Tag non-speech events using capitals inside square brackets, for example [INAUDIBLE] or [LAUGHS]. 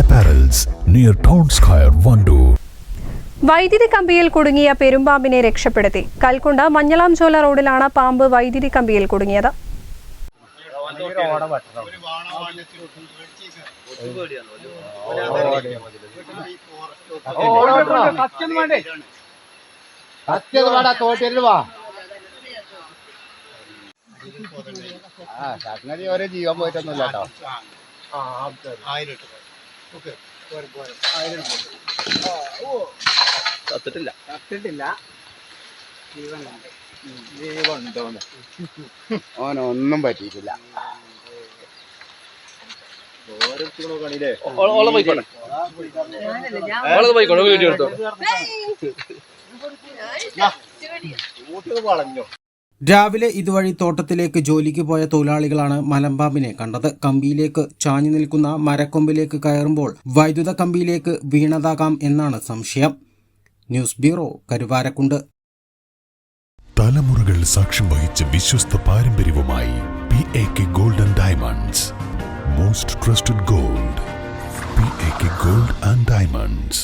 Apparels near Town Square, Vandoor. വൈദ്യുതി കമ്പിയിൽ കുടുങ്ങിയ പെരുമ്പാമ്പിനെ രക്ഷപ്പെടുത്തി. കൽക്കുണ്ട മഞ്ഞളാംചോല റോഡിലാണ് പാമ്പ് വൈദ്യുതി കമ്പിയിൽ കുടുങ്ങിയത്. ഓരോ ജീവൻ പോയിട്ടൊന്നുമില്ല വാ ആ കേട്ടോ ഓനൊന്നും [LAUGHS] പറ്റിയിട്ടില്ല. ഓളെ പോയിക്കോട്ടെ. ഓളെ പോയിക്കോട്ടെ വീഡിയോ എടുത്തോ രാവിലെ ഇതുവഴി തോട്ടത്തിലേക്ക് ജോലിക്ക് പോയ തൊഴിലാളികളാണ് മലമ്പാമ്പിനെ കണ്ടത്. കമ്പിയിലേക്ക് ചാഞ്ഞു നിൽക്കുന്ന മരക്കൊമ്പിലേക്ക് കയറുമ്പോൾ വൈദ്യുത കമ്പിയിലേക്ക് വീണതാകാം എന്നാണ് സംശയം. News bureau Karuvarakundu. തലമുറകൾ സാക്ഷ്യം വഹിച്ച വിശ്വസ്ത പാരമ്പര്യവുമായി P A K golden diamonds most trusted gold P A K gold and diamonds